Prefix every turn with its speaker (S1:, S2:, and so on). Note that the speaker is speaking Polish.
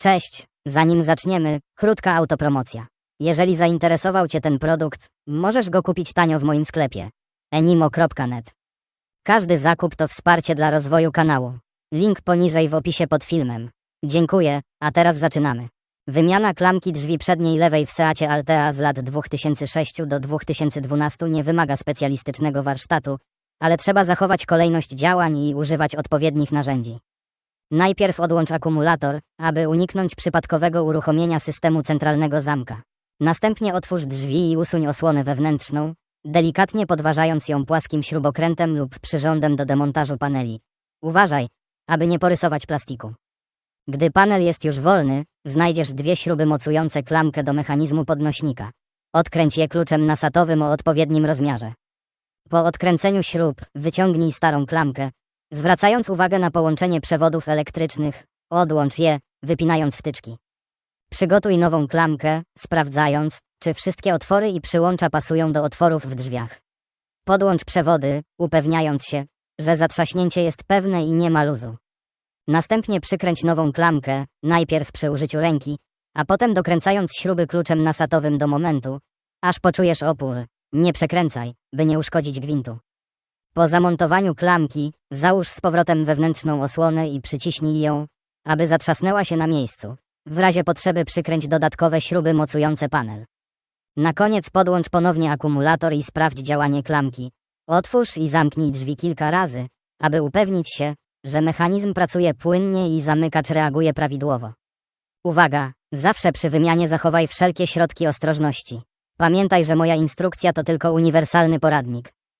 S1: Cześć, zanim zaczniemy, krótka autopromocja. Jeżeli zainteresował Cię ten produkt, możesz go kupić tanio w moim sklepie enimo.net. Każdy zakup to wsparcie dla rozwoju kanału. Link poniżej w opisie pod filmem. Dziękuję, a teraz zaczynamy. Wymiana klamki drzwi przedniej lewej w Seacie Altea z lat 2006 do 2012 nie wymaga specjalistycznego warsztatu, ale trzeba zachować kolejność działań i używać odpowiednich narzędzi. Najpierw odłącz akumulator, aby uniknąć przypadkowego uruchomienia systemu centralnego zamka. Następnie otwórz drzwi i usuń osłonę wewnętrzną, delikatnie podważając ją płaskim śrubokrętem lub przyrządem do demontażu paneli. Uważaj, aby nie porysować plastiku. Gdy panel jest już wolny, znajdziesz dwie śruby mocujące klamkę do mechanizmu podnośnika. Odkręć je kluczem nasatowym o odpowiednim rozmiarze. Po odkręceniu śrub wyciągnij starą klamkę, zwracając uwagę na połączenie przewodów elektrycznych, odłącz je, wypinając wtyczki. Przygotuj nową klamkę, sprawdzając, czy wszystkie otwory i przyłącza pasują do otworów w drzwiach. Podłącz przewody, upewniając się, że zatrzaśnięcie jest pewne i nie ma luzu. Następnie przykręć nową klamkę, najpierw przy użyciu ręki, a potem dokręcając śruby kluczem nasatowym do momentu, aż poczujesz opór. Nie przekręcaj, by nie uszkodzić gwintu. Po zamontowaniu klamki, załóż z powrotem wewnętrzną osłonę i przyciśnij ją, aby zatrzasnęła się na miejscu. W razie potrzeby przykręć dodatkowe śruby mocujące panel. Na koniec podłącz ponownie akumulator i sprawdź działanie klamki. Otwórz i zamknij drzwi kilka razy, aby upewnić się, że mechanizm pracuje płynnie i zamykacz reaguje prawidłowo. Uwaga! Zawsze przy wymianie zachowaj wszelkie środki ostrożności. Pamiętaj, że moja instrukcja to tylko uniwersalny poradnik.